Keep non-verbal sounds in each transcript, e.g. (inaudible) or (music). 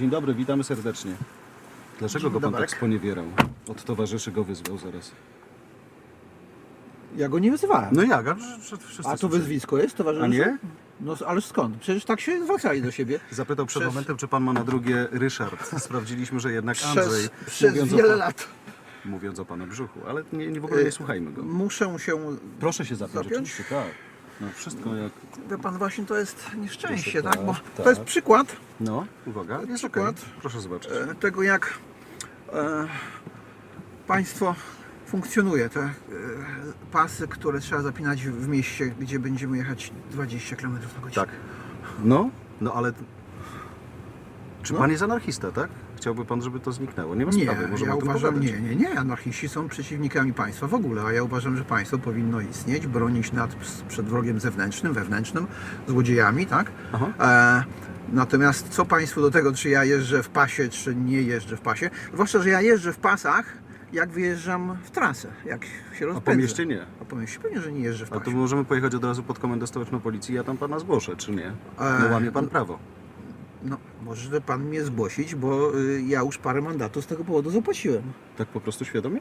Dzień dobry, witamy serdecznie. Dlaczego Dzień go pan tak sponiewierał? Od towarzyszy go wyzwał zaraz. Ja go nie wyzywałem. No jak? A, wszyscy A to słyszeli. wyzwisko jest towarzyszu? A nie? No ale skąd? Przecież tak się zwracali do siebie. Zapytał przed Przez- momentem, czy pan ma na drugie Ryszard. Sprawdziliśmy, że jednak Andrzej, Przez, przez mówiąc, wiele o, lat. mówiąc o pana brzuchu. Ale nie, nie w ogóle nie Y, słuchajmy go. Muszę się... Proszę się zapiąć, Zapiąć? oczywiście, tak. No wszystko jak... Wie pan, właśnie to jest nieszczęście, tak? Bo tak, to jest przykład No, uwaga, jest Przykład. okej. Proszę zobaczyć. e, tego, jak e, państwo funkcjonuje. Te e, pasy, które trzeba zapinać w mieście, gdzie będziemy jechać 20 km na godzinę. Tak. No, no ale... Czy No. pan jest anarchista, tak? Chciałby pan, żeby to zniknęło. Nie ma Nie, sprawy, możemy ja o tym uważam, pogadać. nie, nie, nie. Anarchiści są przeciwnikami państwa w ogóle, a ja uważam, że państwo powinno istnieć, bronić nad, przed wrogiem zewnętrznym, wewnętrznym, złodziejami, tak? E, natomiast co państwu do tego, czy ja jeżdżę w pasie, czy nie jeżdżę w pasie? Zwłaszcza, że ja jeżdżę w pasach, jak wyjeżdżam w trasę, jak się rozpędzę. mieście nie. A po mieście pewnie, że nie jeżdżę w A pasie. to możemy pojechać od razu pod komendę stołeczną policji, ja tam pana zgłoszę, czy nie? No E, łamie pan prawo. No, może pan mnie zgłosić, bo y, ja już parę mandatów z tego powodu zapłaciłem. Tak po prostu świadomie?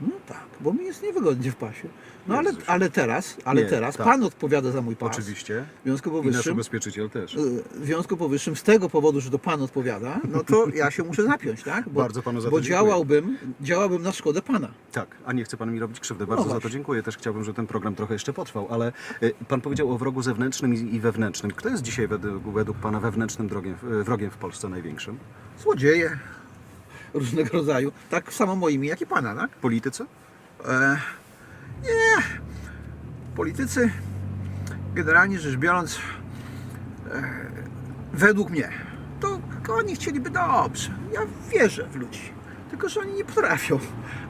No tak, bo mi jest niewygodnie w pasie. No ale, Jezus. ale teraz, ale Nie, teraz tak. pan odpowiada za mój pas. Oczywiście. W związku I nasz powyższym, ubezpieczyciel też. y, w związku powyższym, z tego powodu, że to pan odpowiada, no to ja się muszę zapiąć, tak? Bo, Bardzo panu za to bo dziękuję. działałbym, działałbym na szkodę pana. Tak, a nie chce pan mi robić krzywdy. Bardzo za to No właśnie. dziękuję. Też chciałbym, żeby ten program trochę jeszcze potrwał, ale y, pan powiedział o wrogu zewnętrznym i, i wewnętrznym. Kto jest dzisiaj według, według pana wewnętrznym drogiem, y, wrogiem w Polsce największym? Złodzieje różnego rodzaju, tak samo moimi, jak i pana, tak? Politycy? E, nie. Politycy, generalnie rzecz biorąc, e, według mnie, to oni chcieliby dobrze. Ja wierzę w ludzi. Tylko, że oni nie potrafią.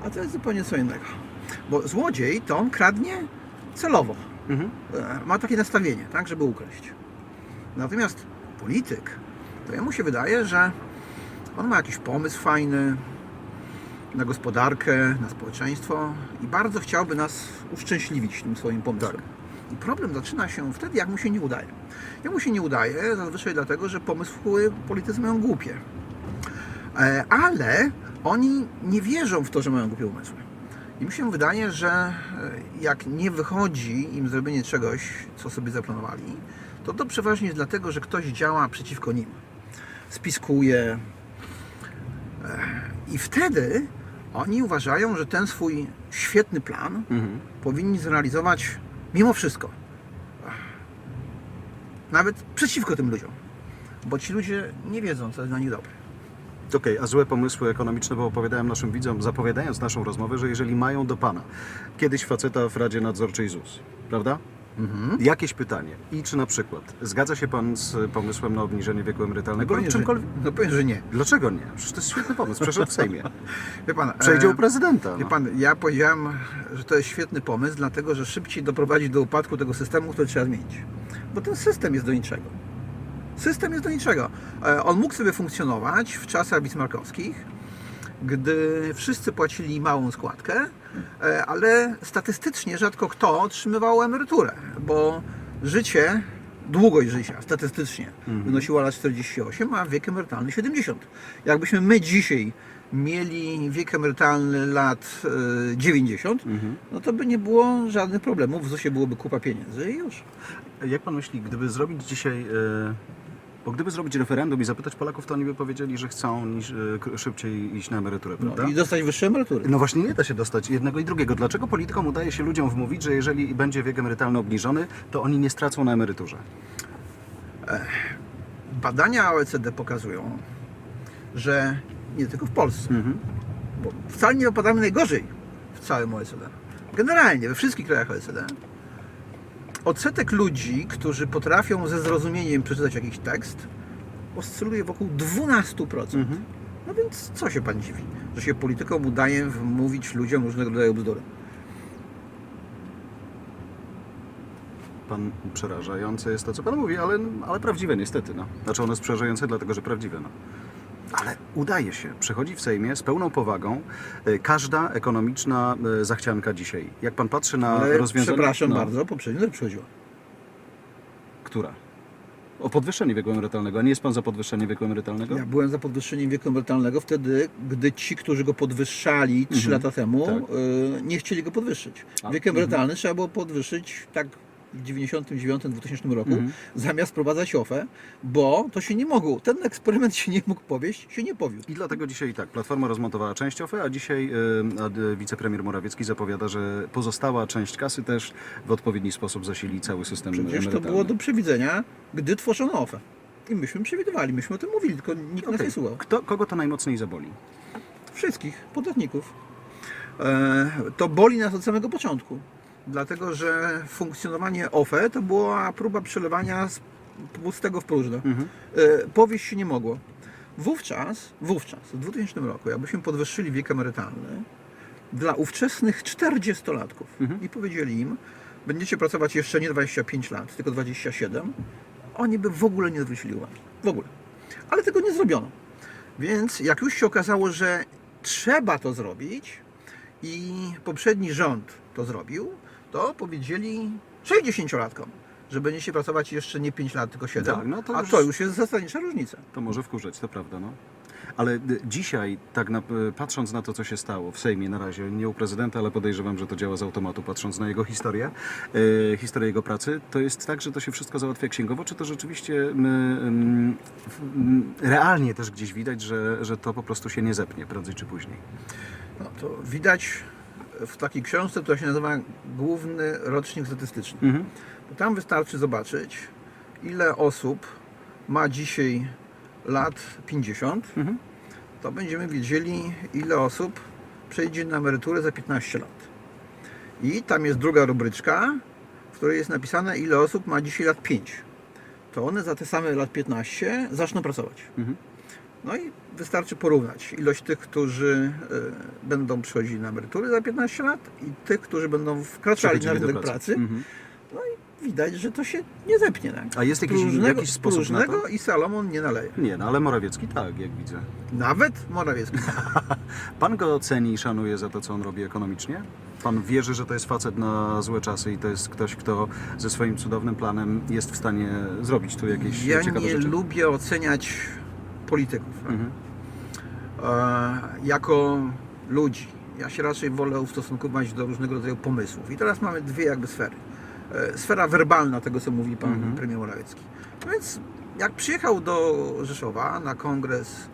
A to jest zupełnie co innego. Bo złodziej to on kradnie celowo. Mhm. E, Ma takie nastawienie, tak, żeby ukraść. Natomiast polityk, to jemu się wydaje, że on ma jakiś pomysł fajny na gospodarkę, na społeczeństwo i bardzo chciałby nas uszczęśliwić tym swoim pomysłem. Tak. I problem zaczyna się wtedy, jak mu się nie udaje. Jak mu się nie udaje, zazwyczaj dlatego, że pomysły politycy mają głupie. E, Ale oni nie wierzą w to, że mają głupie umysły. I mi się wydaje, że e, jak nie wychodzi im zrobienie czegoś, co sobie zaplanowali, to to przeważnie jest dlatego, że ktoś działa przeciwko nim. Spiskuje. I wtedy oni uważają, że ten swój świetny plan Mhm. powinni zrealizować mimo wszystko. Nawet przeciwko tym ludziom. Bo ci ludzie nie wiedzą, co jest dla nich dobre. Okej, a złe pomysły ekonomiczne, bo opowiadałem naszym widzom, zapowiadając naszą rozmowę, że jeżeli mają do Pana kiedyś faceta w Radzie Nadzorczej ZUS, prawda? Mhm. Jakieś pytanie. I czy na przykład zgadza się Pan z pomysłem na obniżenie wieku emerytalnego Pewnie, że, czymkolwiek? no pewnie, że nie. Dlaczego nie? Przecież to jest świetny pomysł. Przeszedł w Sejmie. (laughs) Wie pan, Przejdzie e, u prezydenta. Wie No. pan, ja powiedziałem, że to jest świetny pomysł, dlatego że szybciej doprowadzi do upadku tego systemu, który trzeba zmienić. Bo ten system jest do niczego. System jest do niczego. E, On mógł sobie funkcjonować w czasach bismarckowskich, gdy wszyscy płacili małą składkę, e, ale statystycznie rzadko kto otrzymywał emeryturę, bo życie, długość życia statystycznie wynosiła lat 48, a wiek emerytalny 70. Jakbyśmy my dzisiaj mieli wiek emerytalny lat e, 90, no to by nie było żadnych problemów, w ZUS-ie byłoby kupa pieniędzy i już. Jak Pan myśli, gdyby zrobić dzisiaj... Bo gdyby zrobić referendum i zapytać Polaków, to oni by powiedzieli, że chcą niż, e, szybciej iść na emeryturę, prawda? No, I dostać wyższe emerytury. No właśnie nie da się dostać jednego i drugiego. Dlaczego politykom udaje się ludziom wmówić, że jeżeli będzie wiek emerytalny obniżony, to oni nie stracą na emeryturze? Badania OECD pokazują, że nie tylko w Polsce, Mhm. bo wcale nie wypadamy najgorzej w całym OECD. Generalnie we wszystkich krajach OECD odsetek ludzi, którzy potrafią ze zrozumieniem przeczytać jakiś tekst, oscyluje wokół 12%. Mhm. No więc co się pan dziwi, że się politykom udaje wmówić ludziom różnego rodzaju bzdury? Pan przerażające jest to, co pan mówi, ale, ale prawdziwe niestety. No. Znaczy ono jest przerażające, dlatego że prawdziwe. No. Ale udaje się. Przychodzi w Sejmie z pełną powagą e, każda ekonomiczna e, zachcianka dzisiaj. Jak pan patrzy na Ale rozwiązania... przepraszam no, bardzo, poprzednio też przychodziło. Która? O podwyższenie wieku emerytalnego. A nie jest pan za podwyższenie wieku emerytalnego? Ja byłem za podwyższeniem wieku emerytalnego wtedy, gdy ci, którzy go podwyższali 3 Mhm. lata temu, Tak. y, nie chcieli go podwyższyć. A, Wiek emerytalny trzeba było podwyższyć tak 99-2000 roku, Mhm. zamiast wprowadzać OFE, bo to się nie mogło. Ten eksperyment się nie mógł powieść, się nie powiódł. I dlatego dzisiaj tak, Platforma rozmontowała część OFE, a dzisiaj a, y, wicepremier Morawiecki zapowiada, że pozostała część kasy też w odpowiedni sposób zasili cały system Przecież to emerytalny. było do przewidzenia, gdy tworzono OFE. I myśmy przewidywali, myśmy o tym mówili, tylko nikt nas Okej. nie słuchał. Kto, kogo to najmocniej zaboli? Wszystkich podatników. E, to boli nas od samego początku. Dlatego, że funkcjonowanie OFE to była próba przelewania z pustego w próżne. Mhm. E, powieść się nie mogło. Wówczas, wówczas, w 2000 roku, jakbyśmy podwyższyli wiek emerytalny dla ówczesnych 40-latków Mhm. i powiedzieli im, będziecie pracować jeszcze nie 25 lat, tylko 27, oni by w ogóle nie zwrócili uwagi. W ogóle. Ale tego nie zrobiono. Więc jak już się okazało, że trzeba to zrobić i poprzedni rząd to zrobił, to powiedzieli 60-latkom, że będziecie pracować jeszcze nie 5 lat, tylko 7. Tak, no to a już- to już jest zasadnicza różnica. To może wkurzać, to prawda, no. Ale y, dzisiaj, tak na, y, patrząc na to, co się stało w Sejmie na razie, nie u prezydenta, ale podejrzewam, że to działa z automatu, patrząc na jego historię, y, historię jego pracy, to jest tak, że to się wszystko załatwia księgowo, czy to rzeczywiście y, y, y, realnie też gdzieś widać, że, że to po prostu się nie zepnie prędzej czy później? No, to widać w takiej książce, która się nazywa Główny Rocznik Statystyczny. Mhm. Tam wystarczy zobaczyć, ile osób ma dzisiaj lat 50, Mhm. to będziemy wiedzieli, ile osób przejdzie na emeryturę za 15 lat. I tam jest druga rubryczka, w której jest napisane, ile osób ma dzisiaj lat 5. To one za te same lat 15 zaczną pracować. Mhm. No i wystarczy porównać ilość tych, którzy e, będą przychodzili na emerytury za 15 lat i tych, którzy będą wkraczali na Przechodzili rynek pracy. Mhm. Widać, że to się nie zepnie. Tak? A jest jakiś, Próżnego- jakiś sposób na to? i Salomon nie naleje. Nie, no ale Morawiecki tak, jak widzę. Nawet Morawiecki. (laughs) Pan go ceni i szanuje za to, co on robi ekonomicznie? Pan wierzy, że to jest facet na złe czasy i to jest ktoś, kto ze swoim cudownym planem jest w stanie zrobić tu jakieś Ja ciekawe nie rzeczy? lubię oceniać polityków Mhm. e, jako ludzi. Ja się raczej wolę ustosunkować do różnego rodzaju pomysłów. I teraz mamy dwie jakby sfery. E, sfera werbalna tego, co mówi pan Mhm. premier Morawiecki. No więc jak przyjechał do Rzeszowa na kongres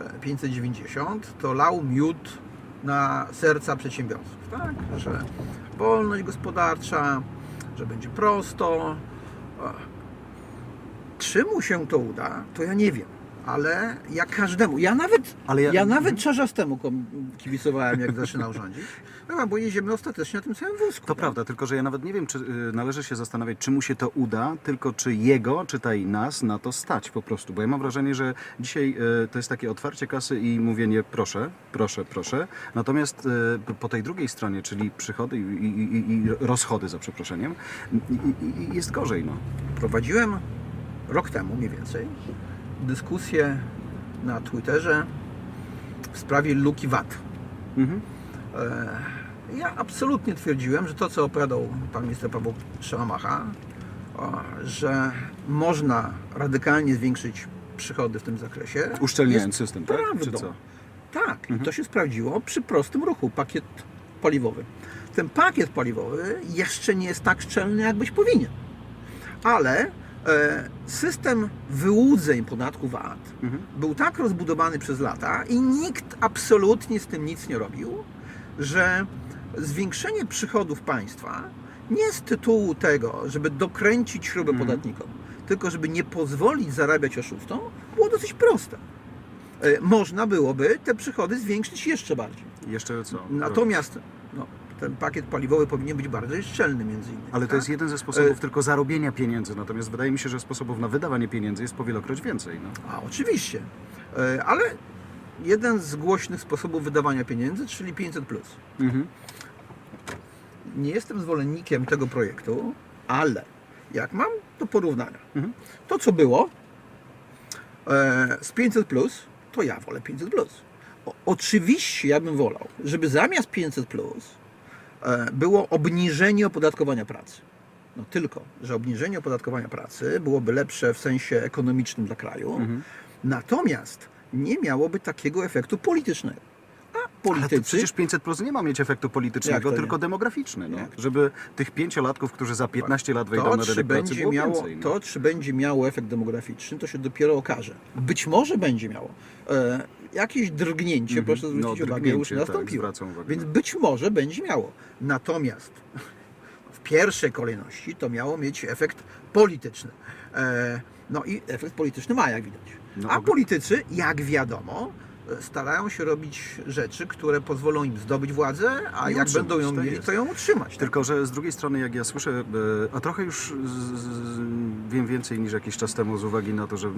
e, 590, to lał miód na serca przedsiębiorców. Tak? Że wolność gospodarcza, że będzie prosto. E, Czy mu się to uda, to ja nie wiem. Ale jak każdemu. Ja nawet, Ale ja- ja, nawet Czarzastemu kom- kibicowałem, jak zaczynał rządzić. (laughs) No, bo jedziemy ostatecznie na tym samym wózku. To prawda, tylko że ja nawet nie wiem, czy y, należy się zastanawiać, czy mu się to uda, tylko czy jego, czytaj nas, na to stać po prostu. Bo ja mam wrażenie, że dzisiaj y, to jest takie otwarcie kasy i mówienie proszę, proszę, proszę. Natomiast y, po tej drugiej stronie, czyli przychody i, i, i, rozchody, za przeproszeniem, i, i, i jest gorzej. No. Prowadziłem rok temu mniej więcej dyskusję na Twitterze w sprawie luki VAT. Mhm. E, Ja absolutnie twierdziłem, że to, co opowiadał pan minister Paweł Szałamacha, o, że można radykalnie zwiększyć przychody w tym zakresie. Uszczelniając system, tak? Czy co? Tak, i to się sprawdziło przy prostym ruchu, pakiet paliwowy. Ten pakiet paliwowy jeszcze nie jest tak szczelny, jak być powinien. Ale system wyłudzeń podatku VAT Mhm. był tak rozbudowany przez lata i nikt absolutnie z tym nic nie robił, że zwiększenie przychodów państwa nie z tytułu tego, żeby dokręcić śrubę Mhm. podatnikom, tylko żeby nie pozwolić zarabiać oszustom, było dosyć proste. E, Można byłoby te przychody zwiększyć jeszcze bardziej. Jeszcze co? Natomiast ten pakiet paliwowy powinien być bardziej szczelny między innymi. Ale to tak? jest jeden ze sposobów tylko zarobienia pieniędzy. Natomiast wydaje mi się, że sposobów na wydawanie pieniędzy jest powielokroć więcej. No. A oczywiście. E, Ale jeden z głośnych sposobów wydawania pieniędzy, czyli 500. Mhm. Nie jestem zwolennikiem tego projektu, ale jak mam do porównania Mhm. to, co było e, z 500, to ja wolę 500. O, oczywiście ja bym wolał, żeby zamiast 500 e, było obniżenie opodatkowania pracy. No tylko, że obniżenie opodatkowania pracy byłoby lepsze w sensie ekonomicznym dla kraju, Mhm. natomiast nie miałoby takiego efektu politycznego. A Ale politycy przecież 500 plus nie ma mieć efektu politycznego, tylko nie? demograficzny. No. Żeby tych pięciolatków, którzy za 15 lat wejdą to, na rynek pracy, było miało, więcej. No. to, czy będzie miało efekt demograficzny, to się dopiero okaże. Być może będzie miało. Jakieś drgnięcie, Mhm. proszę zwrócić No, uwagę, już tak, nastąpiło. uwagę. Więc być może będzie miało. Natomiast w pierwszej kolejności to miało mieć efekt polityczny. E, no i efekt polityczny ma, jak widać. No, A politycy, jak wiadomo, starają się robić rzeczy, które pozwolą im zdobyć władzę, a I jak będą ją tak mieli, to ją utrzymać. Tylko, że z drugiej strony, jak ja słyszę, e, a trochę już z, z, wiem więcej niż jakiś czas temu z uwagi na to, że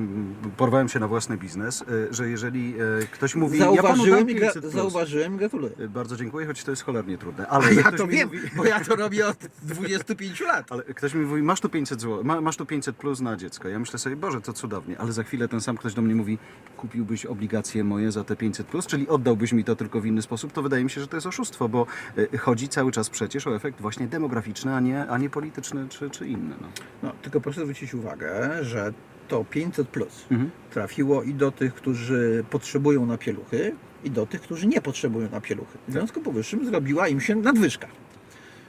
porwałem się na własny biznes, e, że jeżeli e, ktoś mówi, ja Zauważyłem, dam i gra, 500 plus. zauważyłem i gratuluję. Bardzo dziękuję, choć to jest cholernie trudne. Ale ja to wiem, mówi- bo ja to robię od 25 lat. Ale ktoś mi mówi, masz tu 500 zł, ma, masz tu 500 plus na dziecko. Ja myślę sobie, Boże, to cudownie, ale za chwilę ten sam ktoś do mnie mówi, kupiłbyś obligacje moje za te 500 plus, czyli oddałbyś mi to tylko w inny sposób, to wydaje mi się, że to jest oszustwo, bo y, chodzi cały czas przecież o efekt właśnie demograficzny, a nie, a nie polityczny czy, czy inny. No. No, tylko proszę zwrócić uwagę, że to 500 plus Mhm. trafiło i do tych, którzy potrzebują na pieluchy, i do tych, którzy nie potrzebują na pieluchy. W związku powyższym zrobiła im się nadwyżka.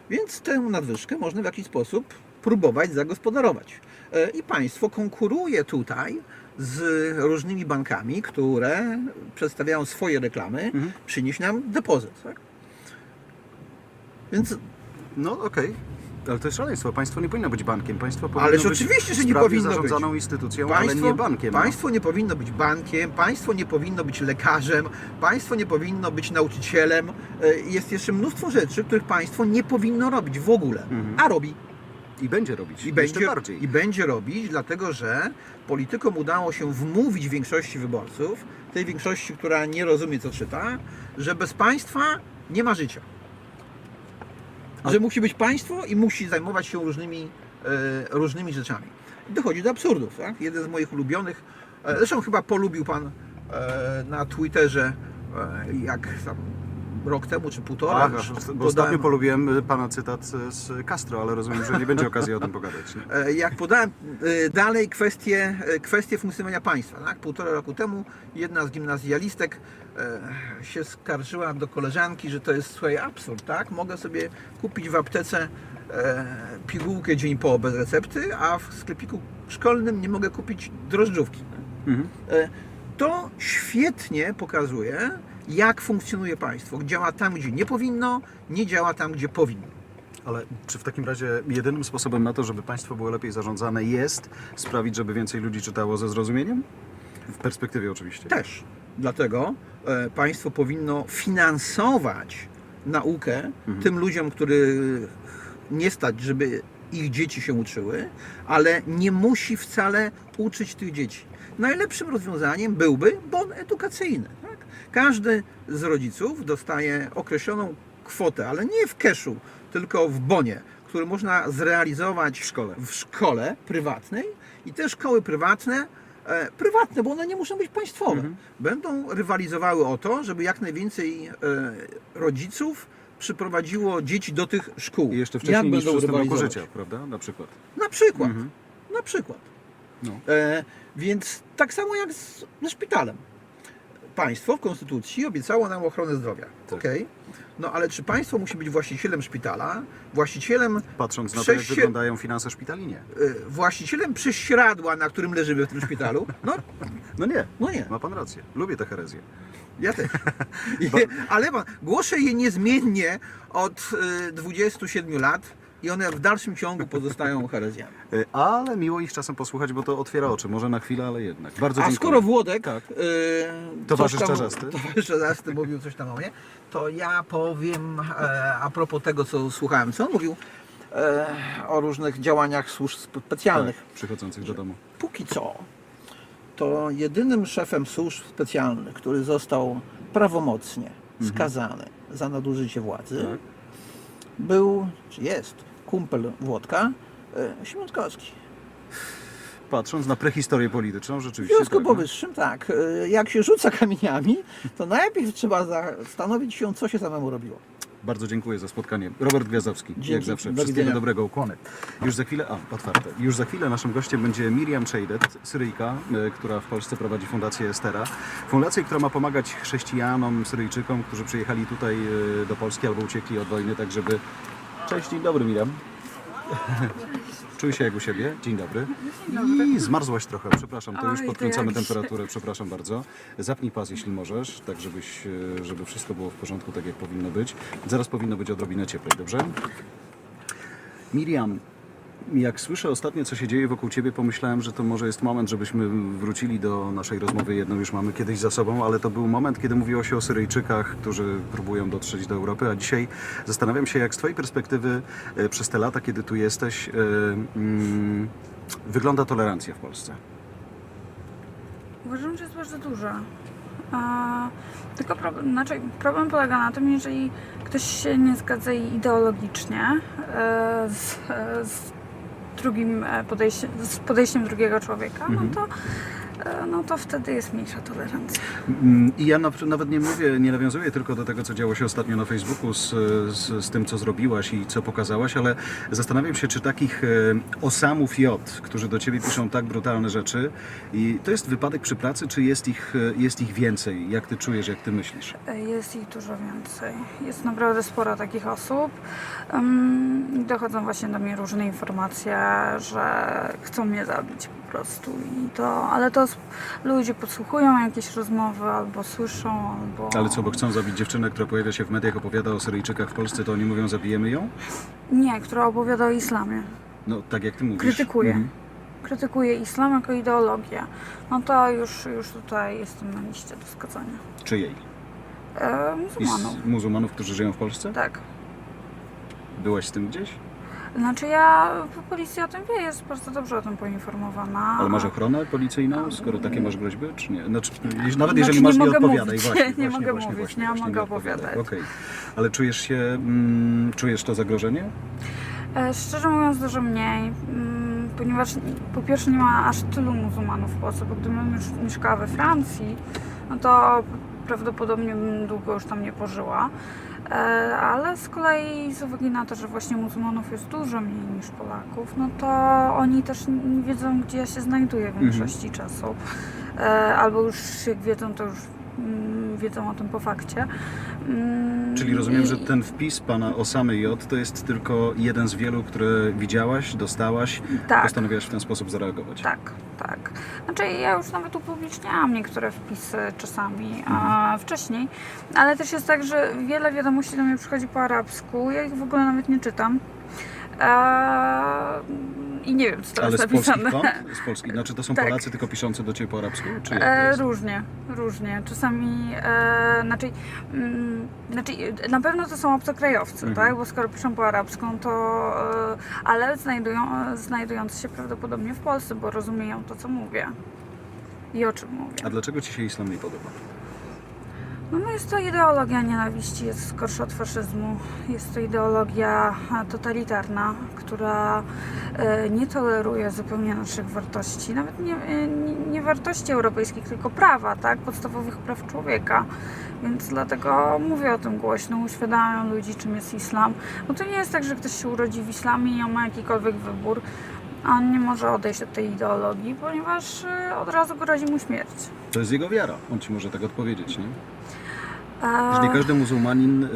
Więc tę nadwyżkę można w jakiś sposób próbować zagospodarować. E, I państwo konkuruje tutaj z różnymi bankami, które przedstawiają swoje reklamy, Mhm. przynieś nam depozyt. Tak? Więc No okej. Ale to jest szaleństwo. Państwo nie powinno być bankiem. Państwo powinno Ależ być oczywiście, że nie powinno być. zarządzaną instytucją, ale nie bankiem. no. Państwo nie powinno być bankiem, państwo nie powinno być lekarzem, państwo nie powinno być nauczycielem. E, Jest jeszcze mnóstwo rzeczy, których państwo nie powinno robić w ogóle, Mhm. a robi. I będzie robić. I będzie, bardziej. I będzie robić, dlatego że politykom udało się wmówić większości wyborców, tej większości, która nie rozumie, co czyta, że bez państwa nie ma życia. A- Że musi być państwo i musi zajmować się różnymi, e, różnymi rzeczami. Dochodzi do absurdów. Tak? Jeden z moich ulubionych, e, zresztą chyba polubił pan e, na Twitterze, e, jak tam rok temu czy półtora, Ach, już bo podałem- ostatnio polubiłem y, pana cytat z- Castro, ale rozumiem, że nie będzie okazji o tym pogadać. Nie? E, jak podałem e, dalej kwestię, e, kwestię funkcjonowania państwa. Tak? Półtora roku temu jedna z gimnazjalistek e, się skarżyła do koleżanki, że to jest słuchaj, absurd. Tak? Mogę sobie kupić w aptece e, pigułkę dzień po bez recepty, a w sklepiku szkolnym nie mogę kupić drożdżówki. Mhm. To świetnie pokazuje, jak funkcjonuje państwo. Działa tam, gdzie nie powinno, nie działa tam, gdzie powinno. Ale czy w takim razie jedynym sposobem na to, żeby państwo było lepiej zarządzane jest sprawić, żeby więcej ludzi czytało ze zrozumieniem? W perspektywie oczywiście. Też. Dlatego e, państwo powinno finansować naukę Mhm. tym ludziom, których nie stać, żeby ich dzieci się uczyły, ale nie musi wcale uczyć tych dzieci. Najlepszym rozwiązaniem byłby bon edukacyjny. Każdy z rodziców dostaje określoną kwotę, ale nie w keszu, tylko w bonie, który można zrealizować W szkole. w szkole prywatnej i te szkoły prywatne, e, prywatne, bo one nie muszą być państwowe, Mhm. będą rywalizowały o to, żeby jak najwięcej e, rodziców przyprowadziło dzieci do tych szkół. I jeszcze jak wcześniej niż w będą szóstym roku życia, prawda? Na przykład. Na przykład. Mhm. Na przykład. No. E, więc tak samo jak z, ze szpitalem. Państwo w Konstytucji obiecało nam ochronę zdrowia. Tak. Okej. No ale czy państwo musi być właścicielem szpitala, właścicielem Patrząc na to, jak wyglądają finanse szpitali, nie. e, właścicielem prześcieradła, na którym leżymy w tym szpitalu? No, No nie. no nie. Ma pan rację. Lubię tę herezję. Ja też. (laughs) Je, (laughs) ale pan, głoszę je niezmiennie od y, 27 lat i one w dalszym ciągu pozostają herezjami. Y, Ale miło ich czasem posłuchać, bo to otwiera oczy. Może na chwilę, ale jednak. Bardzo A dziękuję. skoro Włodek, Tak. y, Towarzysz Czarzasty. (laughs) Towarzysz Czarzasty mówił coś tam o mnie, to ja powiem e, a propos tego, co słuchałem, co on mówił e, o różnych działaniach służb specjalnych. Tak, przychodzących do domu. Póki co, to jedynym szefem służb specjalnych, który został prawomocnie skazany za nadużycie władzy, Mhm. Tak. Był, czy jest, kumpel Włodka, e, Świątkowski. Patrząc na prehistorię polityczną, W rzeczywiście. związku tak, no. powyższym, tak, e, jak się rzuca kamieniami, to najpierw trzeba zastanowić się, co się samemu robiło. Bardzo dziękuję za spotkanie. Robert Gwiazdowski, jak zawsze. Do Wszystkiego widzenia. dobrego, ukłony. Już za chwilę, a otwarte. Już za chwilę naszym gościem będzie Miriam Czejdet, Syryjka, e, która w Polsce prowadzi Fundację Estera. Fundację, która ma pomagać chrześcijanom, Syryjczykom, którzy przyjechali tutaj e, do Polski albo uciekli od wojny, tak żeby... Cześć, dzień dobry Miriam. (laughs) Czuj się jak u siebie. Dzień dobry. I zmarzłaś trochę, przepraszam, to już Oj, to podkręcamy jak się- temperaturę, przepraszam bardzo. Zapnij pas, jeśli możesz, tak żebyś, e, żeby wszystko było w porządku, tak jak powinno być. Zaraz powinno być odrobinę cieplej, dobrze? Miriam, jak słyszę ostatnio, co się dzieje wokół Ciebie, pomyślałem, że to może jest moment, żebyśmy wrócili do naszej rozmowy. Jedną już mamy kiedyś za sobą, ale to był moment, kiedy mówiło się o Syryjczykach, którzy próbują dotrzeć do Europy, a dzisiaj zastanawiam się, jak z Twojej perspektywy e, przez te lata, kiedy tu jesteś, e, mm, wygląda tolerancja w Polsce. Uważam, że jest bardzo duża. A, tylko problem, znaczy problem polega na tym, jeżeli ktoś się nie zgadza ideologicznie e, z, z drugim e, podejściem, z podejściem drugiego człowieka, Mhm. no to e, no to wtedy jest mniejsza tolerancja. Mm, I ja na- nawet nie mówię, nie nawiązuję tylko do tego, co działo się ostatnio na Facebooku z, z, z tym, co zrobiłaś i co pokazałaś, ale zastanawiam się, czy takich e, osamów J, którzy do ciebie piszą tak brutalne rzeczy, i to jest wypadek przy pracy, czy jest ich, e, jest ich więcej? Jak ty czujesz, jak ty myślisz? E, Jest ich dużo więcej. Jest naprawdę sporo takich osób. Dochodzą właśnie do mnie różne informacje, że chcą mnie zabić prostu. I to, ale to ludzie podsłuchują jakieś rozmowy albo słyszą, albo... Ale co, bo chcą zabić dziewczynę, która pojawia się w mediach, opowiada o Syryjczykach w Polsce, to oni mówią, zabijemy ją? Nie, która opowiada o islamie. No, tak jak ty mówisz. Krytykuje. Mhm. Krytykuje islam jako ideologię. No to już, już tutaj jestem na liście do skazania. Czyjej? E, I muzułmanów. z muzułmanów, którzy żyją w Polsce? Tak. Byłaś z tym gdzieś? Znaczy ja, policja o tym wie, jest bardzo dobrze o tym poinformowana. Ale masz ochronę policyjną, skoro takie masz groźby, czy nie? Znaczy, nawet Znaczy, jeżeli nie masz, nie mogę odpowiadaj. mówić. Właśnie, (laughs) Nie właśnie, mogę właśnie, mówić, właśnie, nie właśnie, mogę opowiadać. Okej. Ale czujesz się, mm, czujesz to zagrożenie? E, Szczerze mówiąc dużo mniej, mm, ponieważ po pierwsze nie ma aż tylu muzułmanów w Polsce, bo gdybym już mieszkała we Francji, no to prawdopodobnie bym długo już tam nie pożyła. E, Ale z kolei z uwagi na to, że właśnie muzułmanów jest dużo mniej niż Polaków, no to oni też nie wiedzą, gdzie ja się znajduję w większości czasu. E, Albo już jak wiedzą, to już mm, wiedzą o tym po fakcie. Mm, Czyli rozumiem, że ten wpis pana Osamy J to jest tylko jeden z wielu, które widziałaś, dostałaś, tak. postanowiłaś w ten sposób zareagować. Tak, tak. Znaczy ja już nawet upubliczniałam niektóre wpisy czasami a wcześniej, ale też jest tak, że wiele wiadomości do mnie przychodzi po arabsku, ja ich w ogóle nawet nie czytam. Eee, I nie wiem, co tam Ale jest z polskich napisane. kont? Z polskich. Znaczy to są Tak. Polacy tylko piszący do ciebie po arabsku? Czy jak to E, jest? różnie, różnie. Czasami, e, znaczy, mm, znaczy, e, na pewno to są obcokrajowcy, Mhm. tak? Bo skoro piszą po arabsku, to, e, ale znajdują, e, znajdujący się prawdopodobnie w Polsce, bo rozumieją to, co mówię i o czym mówię. A dlaczego ci się islam nie podoba? No, no jest to ideologia nienawiści, jest gorsza od faszyzmu. Jest to ideologia e, totalitarna, która e, nie toleruje zupełnie naszych wartości, nawet nie, e, nie, nie wartości europejskich, tylko prawa, tak? podstawowych praw człowieka. Więc dlatego mówię o tym głośno, uświadamiam ludzi, czym jest islam. Bo to nie jest tak, że ktoś się urodzi w islamie i ma jakikolwiek wybór. A On nie może odejść od tej ideologii, ponieważ e, od razu grozi mu śmierć. To jest jego wiara. On ci może tak odpowiedzieć, nie? Że nie każdy muzułmanin y,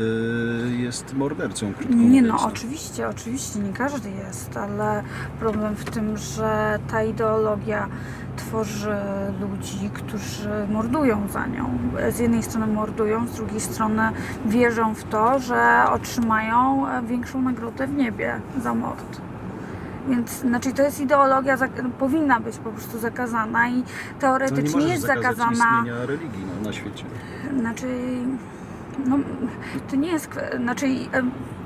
jest mordercą, krótko Nie mówiąc. no, oczywiście, oczywiście, nie każdy jest, ale problem w tym, że ta ideologia tworzy ludzi, którzy mordują za nią. Z jednej strony mordują, z drugiej strony wierzą w to, że otrzymają e, większą nagrodę w niebie za mord. Więc znaczy to jest ideologia, powinna być po prostu zakazana i nie teoretycznie możesz jest zakazana. istnienia religii no, na świecie. Znaczy, no, to nie jest, znaczy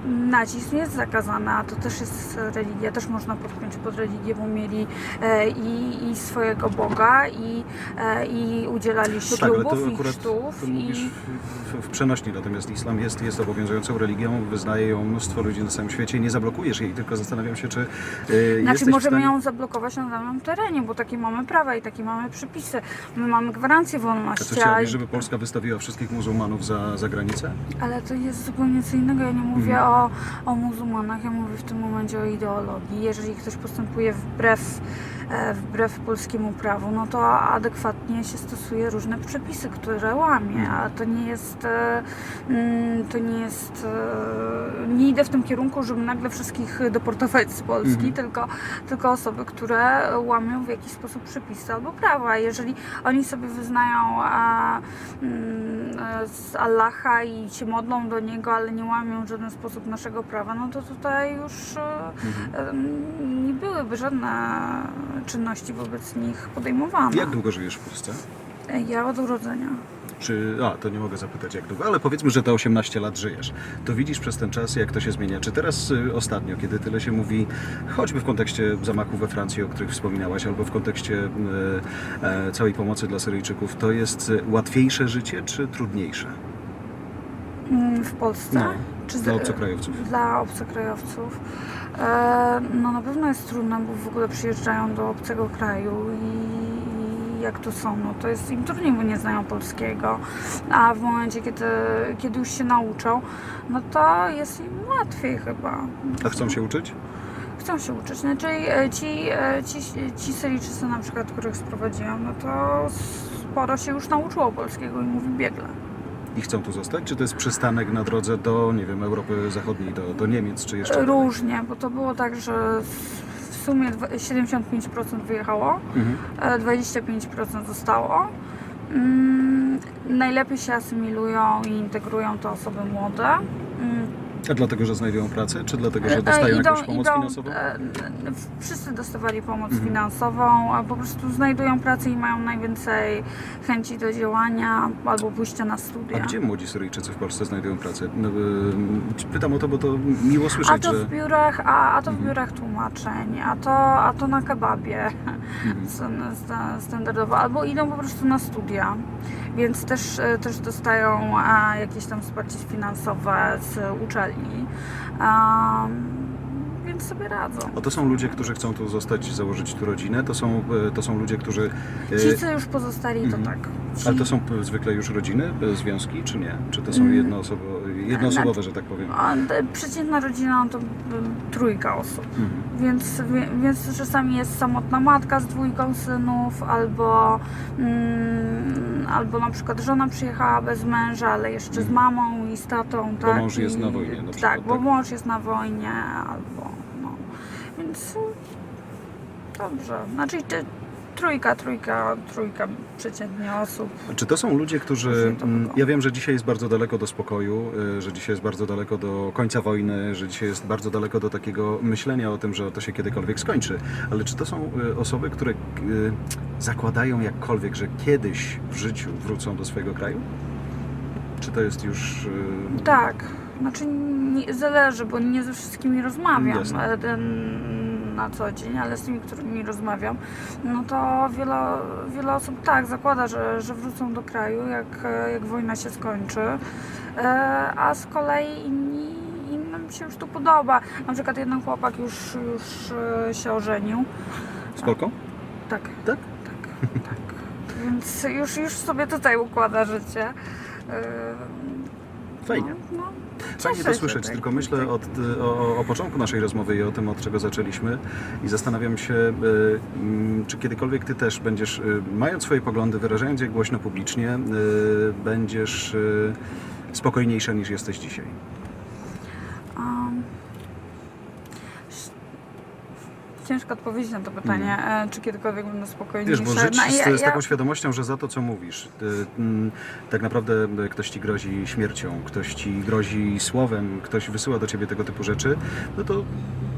nazizm jest zakazany, a to też jest religia, też można podpiąć pod religię, bo mieli e, i, i swojego Boga i, e, i udzielali No tak, ślubów to i chrztów to mówisz i w, w przenośni, natomiast islam jest, jest obowiązującą religią, wyznaje ją mnóstwo ludzi na całym świecie i nie zablokujesz jej, tylko zastanawiam się, czy y, Znaczy możemy stanie... ją zablokować na danym terenie, bo takie mamy prawa i takie mamy przepisy. My mamy gwarancję A wolności. co chciałabyś, żeby Polska wystawiła wszystkich muzułmanów za, za granicę? Ale to jest zupełnie co innego. Ja nie mówię Mhm. o, o muzułmanach, ja mówię w tym momencie o ideologii. Jeżeli ktoś postępuje wbrew, wbrew polskiemu prawu, no to adekwatnie się stosuje różne przepisy, które łamie. A to nie jest. e, mm, To nie jest. e, Nie idę w tym kierunku, żeby nagle wszystkich deportować z Polski, Mhm. tylko, tylko osoby, które łamią w jakiś sposób przepisy albo prawa. Jeżeli oni sobie wyznają mm, e, z Allaha i się modlą do niego, ale nie łamią w żaden sposób naszego prawa, no to tutaj już e, em, nie byłyby żadne czynności wobec nich podejmowane. Jak długo żyjesz w Polsce? E, Ja od urodzenia. Czy, a, to nie mogę zapytać jak długo, ale powiedzmy, że te 18 lat żyjesz. To widzisz przez ten czas, jak to się zmienia. Czy teraz y, ostatnio, kiedy tyle się mówi, choćby w kontekście zamachu we Francji, o których wspominałaś, albo w kontekście y, e, całej pomocy dla Syryjczyków, to jest y, łatwiejsze życie, czy trudniejsze? Mm, W Polsce? No, dla obcokrajowców. Dla obcokrajowców. E, no na pewno jest trudno, bo w ogóle przyjeżdżają do obcego kraju i jak to są, no to jest im trudniej, bo nie znają polskiego, a w momencie, kiedy, kiedy już się nauczą, no to jest im łatwiej chyba. A chcą się uczyć? Chcą się uczyć. Znaczy ci, e, ci, ci Syryjczycy na przykład, których sprowadziłam, no to sporo się już nauczyło polskiego i mówi biegle. I chcą tu zostać? Czy to jest przystanek na drodze do, nie wiem, Europy Zachodniej, do, do Niemiec, czy jeszcze? Różnie, bo to było tak, że w sumie dwa- 75% wyjechało, Mhm. e, 25% zostało. Mm, najlepiej się asymilują i integrują to osoby młode. Mm, A dlatego, że znajdują pracę, czy dlatego, że e, dostają idą- jakąś pomoc idą, finansową? e, e, Wszyscy dostawali pomoc Mhm. finansową, a po prostu znajdują pracę i mają najwięcej chęci do działania albo pójścia na A studia. gdzie młodzi Syryjczycy w Polsce znajdują pracę? No, pytam o to, bo to miło A słyszeć, to że... w biurach, a, a to w Mhm. biurach tłumaczeń, a to, a to na kebabie. Mhm. (laughs) Stan- sta- standardowo, albo idą po prostu na studia, więc też, e, też dostają a, jakieś tam wsparcie finansowe z uczelni, a, więc sobie radzą. A to są ludzie, którzy chcą tu zostać, założyć tu rodzinę? To są, y, to są ludzie, którzy... y, Ci, co już pozostali, to Mhm. tak. Ci, Ale to są zwykle już rodziny, y, związki, czy nie? Czy to są Mm. Jednoosobo, jednoosobowe, że tak powiem? a, d- przeciętna rodzina to mm, trójka osób. Mhm. Więc, więc czasami jest samotna matka z dwójką synów, albo, mm, albo na przykład żona przyjechała bez męża, ale jeszcze z Mhm. mamą i z tatą. Bo tak? mąż jest na wojnie na przykład, Tak, bo tak? mąż jest na wojnie, albo no. Więc dobrze. Znaczy te, trójka, trójka, trójka przeciętnie osób. Czy to są ludzie, którzy. Mm. Ja wiem, że dzisiaj jest bardzo daleko do spokoju, y, że dzisiaj jest bardzo daleko do końca wojny, że dzisiaj jest bardzo daleko do takiego myślenia o tym, że to się kiedykolwiek skończy. Ale czy to są y, osoby, które y, zakładają jakkolwiek, że kiedyś w życiu wrócą do swojego kraju? Czy to jest już. Tak, znaczy nie, zależy, bo nie ze wszystkimi rozmawiam Jasne. Na co dzień, ale z tymi, którymi rozmawiam, no to wiele, wiele osób tak zakłada, że, że wrócą do kraju, jak, jak wojna się skończy, e, a z kolei inni, innym się już tu podoba. Na przykład jeden chłopak już, już e, się ożenił. z Polką? Tak, Tak? tak, tak. Więc już, już sobie tutaj układa życie. E, Fajnie. No, no, Fajnie cieszę to słyszeć, tak, tylko myślę tak. od, o, o początku naszej rozmowy i o tym, od czego zaczęliśmy i zastanawiam się, mm, czy kiedykolwiek Ty też będziesz, y, mając swoje poglądy, wyrażając je głośno publicznie, y, będziesz spokojniejsza niż jesteś dzisiaj. Ciężko odpowiedzieć na to pytanie, e, czy kiedykolwiek będę spokojniejsza. Wiesz, bo żyć No, z, ja- z ja- taką świadomością, że za to, co mówisz, y, mm, tak naprawdę y, ktoś Ci grozi śmiercią, ktoś Ci grozi słowem, ktoś wysyła do Ciebie tego typu rzeczy, no to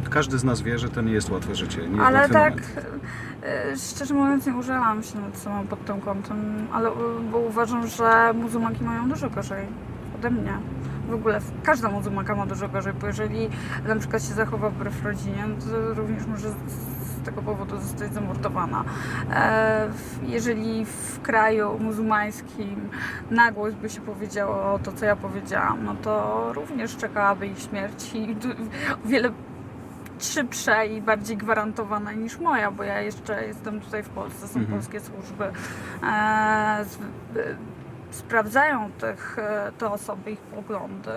każdy z nas wie, że to nie jest łatwe życie, nie Ale tak, moment. e, szczerze mówiąc, nie użalam się nad sobą pod tym kątem, ale, bo uważam, że muzułmanki mają dużo gorzej ode mnie. W ogóle każda muzułmanka ma dużo gorzej, bo jeżeli na przykład się zachowa wbrew rodzinie, no to również może z- tego powodu zostać zamordowana. E, Jeżeli w kraju muzułmańskim na głos by się powiedziało to, co ja powiedziałam, no to również czekałaby ich śmierć i o wiele szybsza i bardziej gwarantowana niż moja, bo ja jeszcze jestem tutaj w Polsce, są Mhm. polskie służby. Sprawdzają tych, e, te osoby, ich poglądy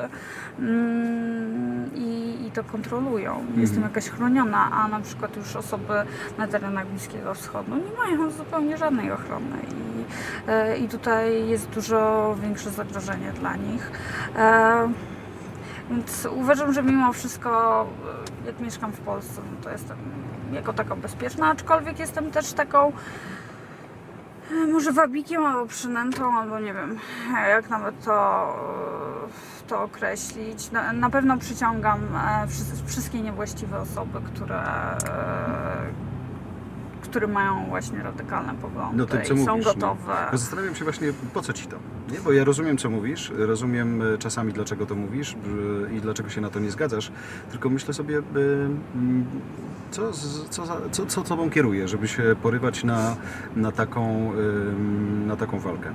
mm, i, i to kontrolują. Jestem jakaś chroniona, a na przykład już osoby na terenach Bliskiego Wschodu nie mają zupełnie żadnej ochrony i, e, i tutaj jest dużo większe zagrożenie dla nich. E, Więc uważam, że mimo wszystko, jak mieszkam w Polsce, no to jestem jako taka bezpieczna, aczkolwiek jestem też taką może wabikiem albo przynętą, albo nie wiem, e, jak nawet to, e, to określić. Na, na pewno przyciągam e, wszy- wszystkie niewłaściwe osoby, które, e, które mają właśnie radykalne poglądy No to co i są mówisz, gotowe. No. Zastanawiam się właśnie, po co ci to? Nie? Bo ja rozumiem, co mówisz, rozumiem e, czasami, dlaczego to mówisz e, i dlaczego się na to nie zgadzasz, tylko myślę sobie, e, mm, co, co, co, co tobą kieruje, żeby się porywać na, na, taką, em, na taką walkę?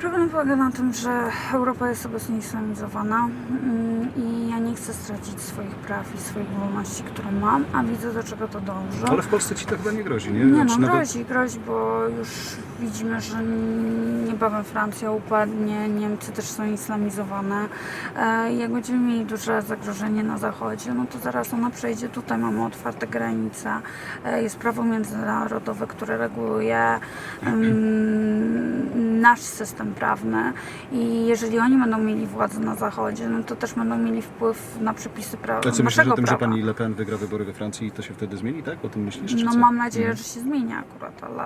Problem polega na tym, że Europa jest obecnie islamizowana mm, i ja nie chcę stracić swoich praw i swoich wolności, które mam, a widzę do czego to dąży. Ale w Polsce ci to chyba nie grozi, nie? Nie Znaczy, no, grozi, grozi, bo już widzimy, że niebawem Francja upadnie, Niemcy też są islamizowane. Jak będziemy mieli duże zagrożenie na zachodzie, no to zaraz ona przejdzie. Tutaj mamy otwarte granice, e, jest prawo międzynarodowe, które reguluje (clears throat) nasz system prawny i jeżeli oni będą mieli władzę na zachodzie, no to też będą mieli wpływ na przepisy prawa, A co myślisz o tym, prawa. że pani Le Pen wygra wybory we Francji i to się wtedy zmieni, tak? O tym myślisz? No co? mam nadzieję, Mhm. że się zmieni akurat, ale,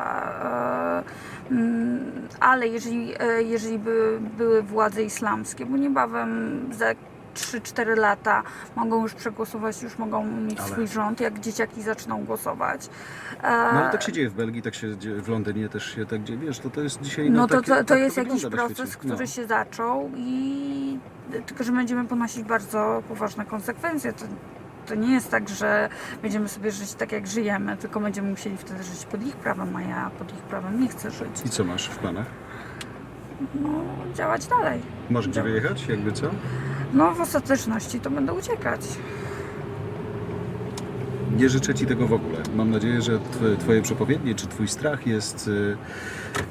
e, mm, ale jeżeli, e, jeżeli by były władze islamskie, bo niebawem za 3-4 lata mogą już przegłosować, już mogą mieć Ale- swój rząd, jak dzieciaki zaczną głosować. E, No ale tak się dzieje w Belgii, tak się dzieje w Londynie też się tak dzieje, wiesz, to, to jest dzisiaj... no to, tak, to, to tak jest jakiś proces, który No. się zaczął i tylko, że będziemy ponosić bardzo poważne konsekwencje. To, to nie jest tak, że będziemy sobie żyć tak, jak żyjemy, tylko będziemy musieli wtedy żyć pod ich prawem, a ja pod ich prawem nie chcę żyć. I co masz w planach? No, działać dalej. Masz gdzie wyjechać, jakby co? No w ostateczności to będę uciekać. Nie życzę Ci tego w ogóle. Mam nadzieję, że tw- Twoje przepowiednie czy Twój strach jest. y,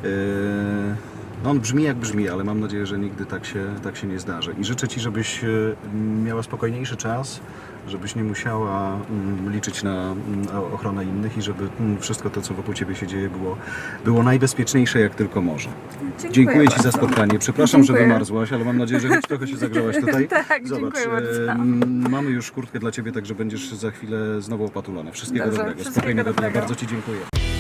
y, no on brzmi jak brzmi, ale mam nadzieję, że nigdy tak się, tak się nie zdarzy. I życzę Ci, żebyś y, miała spokojniejszy czas, żebyś nie musiała mm, liczyć na mm, ochronę innych i żeby mm, wszystko to, co wokół Ciebie się dzieje, było, było najbezpieczniejsze jak tylko może. Dziękuję, Dziękuję Ci za spotkanie. Przepraszam, że Dziękuję. wymarzłaś, ale mam nadzieję, że choć trochę się (laughs) zagrzałaś tutaj. Tak, Zobacz, dziękuję bardzo. mamy już kurtkę dla Ciebie, także będziesz za chwilę znowu opatulony. Wszystkiego Dobrze, dobrego, wszystkiego spokojnego dobrego. Bardzo Ci dziękuję.